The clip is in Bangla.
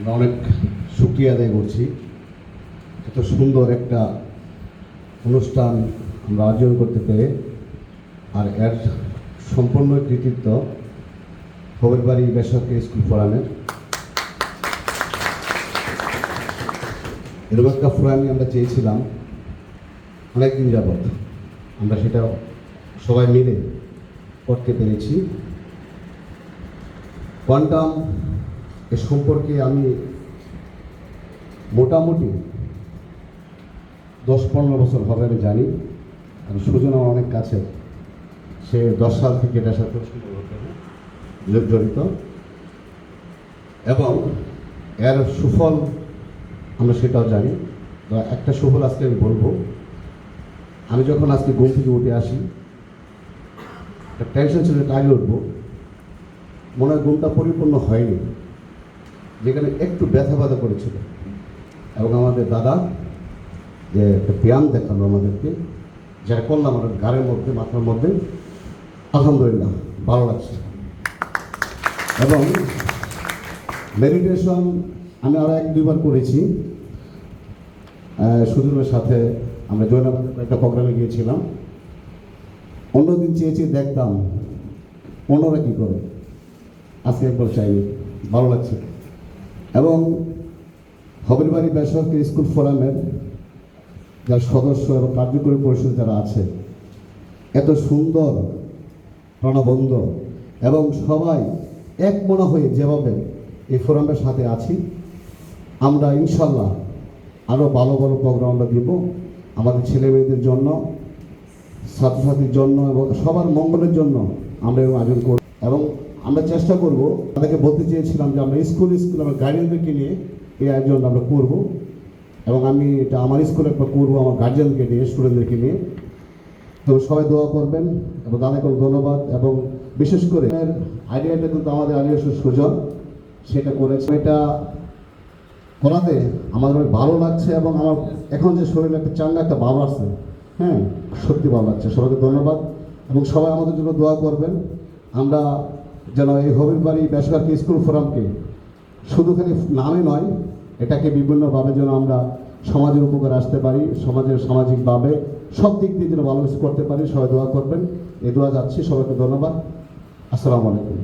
আমরা অনেক শুক্রিয়া আদায় করছি। এত সুন্দর একটা অনুষ্ঠান আমরা আয়োজন করতে পেরে। আর এর সম্পূর্ণ কৃতিত্ব খবর বাড়ি বেসরকারি স্কুল ফোরামের। এরকম একটা ফোরামই আমরা চেয়েছিলাম অনেকদিন যাবৎ। আমরা সেটা সবাই মিলে করতে পেরেছি। কোয়ান্টাম এ সম্পর্কে আমি মোটামুটি দশ পনেরো বছর হবে আমি জানি। আর সুজন আমার অনেক কাছে। সে দশ সাল থেকে এটার সাথে জড়িত। এবং এর সুফল আমরা সেটাও জানি। একটা সুফল আজকে আমি বলব। আমি যখন আজকে ঘুম থেকে উঠে আসি, একটা টেনশন ছিল আগে উঠবো। মনে হয় ঘুমটা পরিপূর্ণ হয়নি। যেখানে একটু ব্যথা ব্যথা করেছিল। এবং আমাদের দাদা, যে একটা ব্যায়াম দেখাল আমাদেরকে যেটা করলাম আমাদের গাড়ির মধ্যে, মাথার মধ্যে, আলহামদুলিল্লাহ, ভালো লাগছে। এবং মেডিটেশন আমি আরও এক, দুইবার করেছি। সুদূরের সাথে আমরা জয়নাবাদের একটা প্রোগ্রামে গিয়েছিলাম। অন্যদিন চেয়েছি দেখতাম, অন্যরা কী করে? আজকে একবার চাইনি ভালো লাগছে। এবং হবের বাড়ি বেসরকারি স্কুল ফোরামের যার সদস্য এবং কার্যকরী পরিষদ যারা আছে, এত সুন্দর প্রাণবন্ধ এবং সবাই এক মনে হয়ে যেভাবে এই ফোরামের সাথে আছি, আমরা ইনশাল্লাহ আরও ভালো ভালো প্রোগ্রাম আমরা দিব আমাদের ছেলে মেয়েদের জন্য, ছাত্রছাত্রীর জন্য এবং সবার মঙ্গলের জন্য আমরা এরকম আয়োজন করব। এবং আমরা চেষ্টা করব, তাদেরকে বলতে চেয়েছিলাম যে আমরা স্কুল স্কুল আমরা গার্ডিয়ানদেরকে নিয়ে এই আয়োজন আমরা করব। এবং আমি এটা আমার স্কুলে একবার করব, আমার গার্জিয়ানকে নিয়ে স্টুডেন্টদেরকে নিয়ে। তো সবাই দোয়া করবেন এবং দাদাকে ধন্যবাদ। এবং বিশেষ করে আইডিয়াটা কিন্তু আমাদের আইডিয়া সুজন, সেটা করেছে। এটা করাতে আমার অনেক ভালো লাগছে এবং আমার এখন যে শরীরে একটা চাঙ্গা একটা ভালো আছে হ্যাঁ সত্যি ভালো লাগছে। সবাইকে ধন্যবাদ। এবং সবাই আমাদের জন্য দোয়া করবেন। আমরা যেন এই হবির বাড়ি বেসরকারি স্কুল ফোরামকে শুধু খালি নামে নয়, এটাকে বিভিন্নভাবে যেন আমরা সমাজের উপকার আসতে পারি, সমাজের সামাজিকভাবে সব দিক দিয়ে যেন ভালো কিছু করতে পারি, সবাই দোয়া করবেন। এই দোয়া যাচ্ছি, সবাইকে ধন্যবাদ। আসসালামু আলাইকুম।